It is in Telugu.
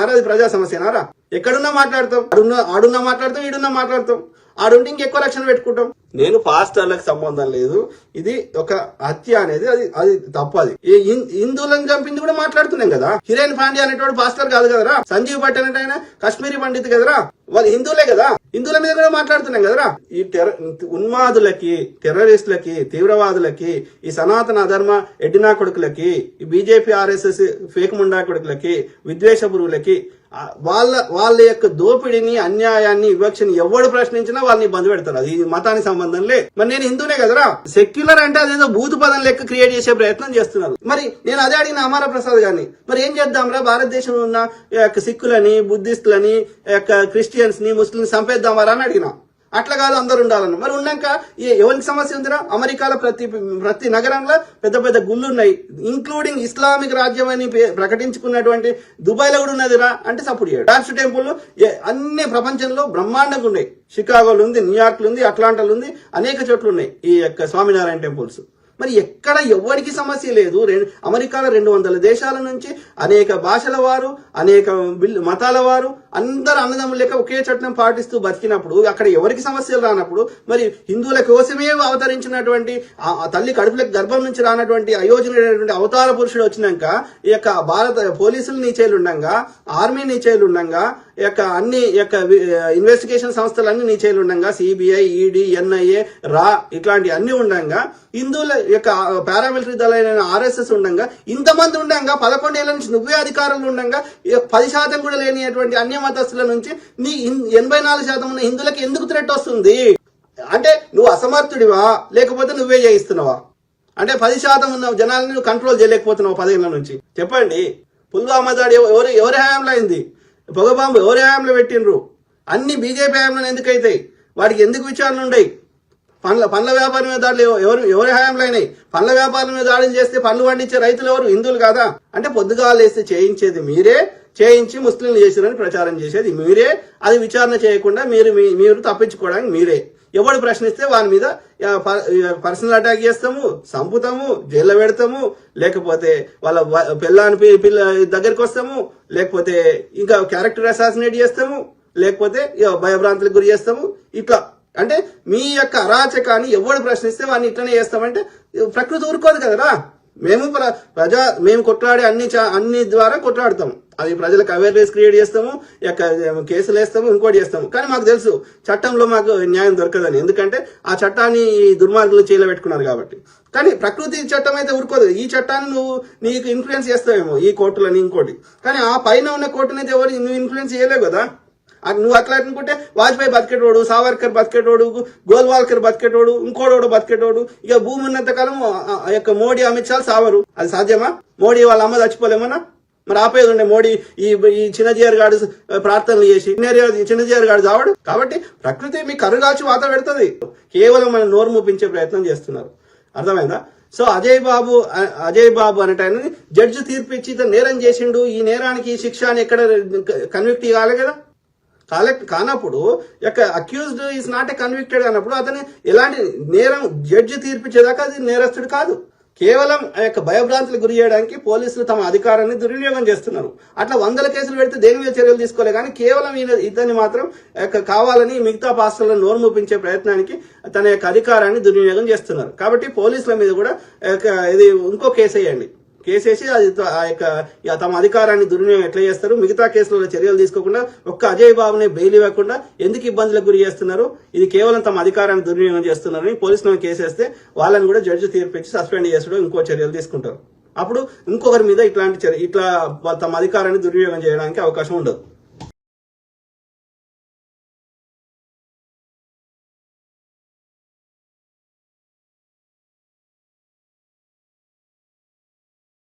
నారా అది ప్రజా సమస్యనారా ఎక్కడున్నా మాట్లాడతాం ఆడున్న ఆడున్నా మాట్లాడతాం ఈడున్నా మాట్లాడతాం. ఆడుంటే ఇంకెక్కువ రక్షణ పెట్టుకుంటాం. నేను పాస్టర్లకు సంబంధం లేదు. ఇది ఒక హత్య అనేది అది అది తప్పది ఈ హిందువులను చంపింది కూడా మాట్లాడుతున్నాం కదా. హిరేన్ పాండే అనేటువంటి పాస్టర్ కాదు కదరా? సంజీవ్ భట్ అనేది ఆయన కాశ్మీరీ పండిత్ కదరా? వాళ్ళు హిందువులే కదా. హిందువుల మీద కూడా మాట్లాడుతున్నాం కదరా? ఈ టెర ఉన్మాదులకి టెర్రరిస్టులకి తీవ్రవాదులకి ఈ సనాతన అధర్మ ఎడ్డినా కొడుకులకి ఈ బీజేపీ ఆర్ఎస్ఎస్ ఫేక్ ముండా కొడుకులకి విద్వేష పురుగులకి వాళ్ళ వాళ్ళ యొక్క దోపిడీని అన్యాయాన్ని వివక్షని ఎవడు ప్రశ్నించినా వాళ్ళని బంధు పెడతారు. అది మతానికి సంబంధం లే మరి నేను హిందూనే కదరా? సెక్యులర్ అంటే అదేదో భూత పదం లెక్క క్రియేట్ చేసే ప్రయత్నం చేస్తున్నారు. మరి నేను అదే అడిగిన అమర ప్రసాద్ గారిని మరి ఏం చేద్దాంరా? భారతదేశంలో ఉన్న యొక్క సిక్కులని బుద్ధిస్టులని యొక్క క్రిస్టియన్స్ని ముస్లింస్ చంపేద్దామరా అని అడిగినా. అట్లా కాదు అందరు ఉండాలని మరి ఉన్నాక ఏ- ఎవరికి సమస్య ఉందిరా? అమెరికాలో ప్రతి ప్రతి నగరంలో పెద్ద పెద్ద గుళ్ళు ఉన్నాయి. ఇంక్లూడింగ్ ఇస్లామిక్ రాజ్యం అని పే- ప్రకటించుకున్నటువంటి దుబాయ్లో కూడా ఉన్నదిరా అంటే సపోర్ట్ చేయడు. డాన్స్ టెంపుల్ ఏ- అన్ని ప్రపంచంలో బ్రహ్మాండంగా ఉన్నాయి. షికాగోలు ఉంది న్యూయార్క్లు ఉంది అట్లాంటాలు ఉంది అనేక చోట్లు ఉన్నాయి ఈ యొక్క స్వామినారాయణ టెంపుల్స్ మరి ఎక్కడ ఎవరికి సమస్య లేదు. అమెరికాలో రెండు వందల దేశాల నుంచి అనేక భాషల వారు అనేక మతాల వారు అందరు అన్నదమ్ములు లెక్క ఒకే చట్టం పాటిస్తూ బతికినప్పుడు అక్కడ ఎవరికి సమస్యలు రానప్పుడు మరి హిందువుల కోసమే అవతరించినటువంటి ఆ తల్లి కడుపులకు గర్భం నుంచి రానటువంటి అయోజనటువంటి అవతార పురుషుడు వచ్చినాక ఈ యొక్క భారత పోలీసులు నీచేలుండగా ఆర్మీ నీచేలుండగా ఈ యొక్క అన్ని యొక్క ఇన్వెస్టిగేషన్ సంస్థలు నీచేలుండగా సిబిఐ ఈడీ ఎన్ఐఏ రా ఇట్లాంటి అన్ని ఉండంగా హిందువుల యొక్క పారామిలిటరీ దళైన ఆర్ఎస్ఎస్ ఉండంగా ఇంతమంది ఉండంగా పదకొండేళ్ళ నుంచి నువ్వే అధికారులు ఉండంగా పది శాతం కూడా లేనిటువంటి అన్ని మతస్థుల నుంచి నీ ఎనభై నాలుగు శాతం ఉన్న హిందువులకి ఎందుకు థ్రెట్ వస్తుంది? అంటే నువ్వు అసమర్థుడివా? లేకపోతే నువ్వే చేయిస్తున్నావా? అంటే పది శాతం ఉన్న జనాలను నువ్వు కంట్రోల్ చేయలేకపోతున్నావు పదేళ్ళ నుంచి? చెప్పండి. పుల్వామా దాడి ఎవరు ఎవరి హయాంలో అయింది? పొగబాంబు ఎవరి హయాంలో పెట్టిండ్రు? అన్ని బీజేపీ హయాంలో ఎందుకు అవుతాయి వాడికి ఎందుకు విచారణ ఉండయి పండ్ల పండ్ల వ్యాపారం మీద దాడులు ఎవరు ఎవరి హయాంలో అయినాయి? పండ్ల వ్యాపారం మీద దాడులు చేస్తే పండ్లు పండించే రైతులు ఎవరు? హిందువులు కాదా? అంటే పొద్దుగాలేస్తే చేయించేది మీరే. చేయించి ముస్లింలు చేసిరని ప్రచారం చేసేది మీరే. అది విచారణ చేయకుండా మీరు మీ- మీరు తప్పించుకోవడానికి మీరే. ఎవడు ప్రశ్నిస్తే వాని మీద ప- పర్సనల్ అటాక్ చేస్తాము చంపుతాము జైల్లో పెడతాము లేకపోతే వాళ్ళ పిల్లని పి- పిల్ల దగ్గరికి వస్తాము లేకపోతే ఇంకా క్యారెక్టర్ అసాసినేట్ చేస్తాము లేకపోతే ఇక భయభ్రాంతులకు గురి చేస్తాము ఇట్లా. అంటే మీ యొక్క అరాచకాన్ని ఎవడు ప్రశ్నిస్తే వాడిని ఇట్లనే చేస్తామంటే ప్రకృతి ఊరుకోదు కదరా. మేము ప్ర- ప్రజా మేము కొట్లాడే అన్ని చా- అన్ని ద్వారా కొట్లాడతాం అది ప్రజలకు అవేర్నెస్ క్రియేట్ చేస్తాము కేసులు వేస్తాము ఇంకోటి చేస్తాము. కానీ మాకు తెలుసు చట్టంలో మాకు న్యాయం దొరకదని. ఎందుకంటే ఆ చట్టాన్ని ఈ దుర్మార్గులు చేయలేబెట్టుకున్నారు కాబట్టి. కానీ ప్రకృతి చట్టం అయితే ఊరుకోదు. ఈ చట్టాన్ని నువ్వు నీకు ఇన్ఫ్లుయెన్స్ చేస్తావేమో ఈ కోర్టులని ఇంకోటి. కానీ ఆ పైన ఉన్న కోర్టునైతే ఎవరు నువ్వు ఇన్ఫ్లుయెన్స్ చేయలేవు కదా? నువ్వు అట్లా అనుకుంటే వాజ్పేయి బతికేటోడు సావర్కర్ బతికేటోడు గోల్వాల్కర్ బతికేటోడు ఇంకోడోడు బతికేటోడు. ఇక భూమి ఉన్నంత కాలం ఆ యొక్క మోడీ అమిత్ షా సావరు. అది సాధ్యమా? మోడీ వాళ్ళ అమ్మ చచ్చిపోలేమన్నా? మరి ఆపేది ఉండే మోడీ ఈ ఈ చిన్నజీఆర్ గాడు ప్రార్థనలు చేసి చిన్న- చిన్నజీఆర్ గాడు చావడు. కాబట్టి ప్రకృతి మీ కరుగాచి వాత పెడుతుంది. కేవలం మనం నోరు మూపించే ప్రయత్నం చేస్తున్నారు. అర్థమైందా? సో అజయ్ బాబు అజయ్ బాబు అనేట జడ్జి తీర్పు ఇచ్చి ఇతను నేరం చేసిండు. ఈ నేరానికి ఈ శిక్ష అని ఎక్కడ కన్విక్ట్ కాలే కదా? కాలెక్ట్ కానప్పుడు యొక్క accused is not a convicted అన్నప్పుడు అతను ఎలాంటి నేరం జడ్జి తీర్పిచ్చేదాకా అది నేరస్తుడు కాదు. కేవలం ఆ యొక్క భయభ్రాంతులు గురి చేయడానికి పోలీసులు తమ అధికారాన్ని దుర్వినియోగం చేస్తున్నారు. అట్లా వందల కేసులు పెడితే దేని మీద చర్యలు తీసుకోలే? కానీ కేవలం ఈయన ఇతన్ని మాత్రం యొక్క కావాలని మిగతా పాస్టర్లను నోరు మూపించే ప్రయత్నానికి తన యొక్క అధికారాన్ని దుర్వినియోగం చేస్తున్నారు. కాబట్టి పోలీసుల మీద కూడా ఇది ఇంకో కేసు వేయండి. కేసేసి అది త- ఆ యొక్క తమ అధికారాన్ని దుర్వినియోగం ఎట్లా చేస్తారు? మిగతా కేసులలో చర్యలు తీసుకోకుండా ఒక్క అజయ్ బాబుని బెయిల్ ఇవ్వకుండా ఎందుకు ఇబ్బందులకు గురి చేస్తున్నారు? ఇది కేవలం తమ అధికారాన్ని దుర్వినియోగం చేస్తున్నారని పోలీసులను కేసేస్తే వాళ్ళని కూడా జడ్జి తీర్పిచ్చి సస్పెండ్ చేసుడు ఇంకో చర్యలు తీసుకుంటారు. అప్పుడు ఇంకొకరి మీద ఇట్లాంటి చర్య ఇట్లా తమ అధికారాన్ని దుర్వినియోగం చేయడానికి అవకాశం ఉండదు.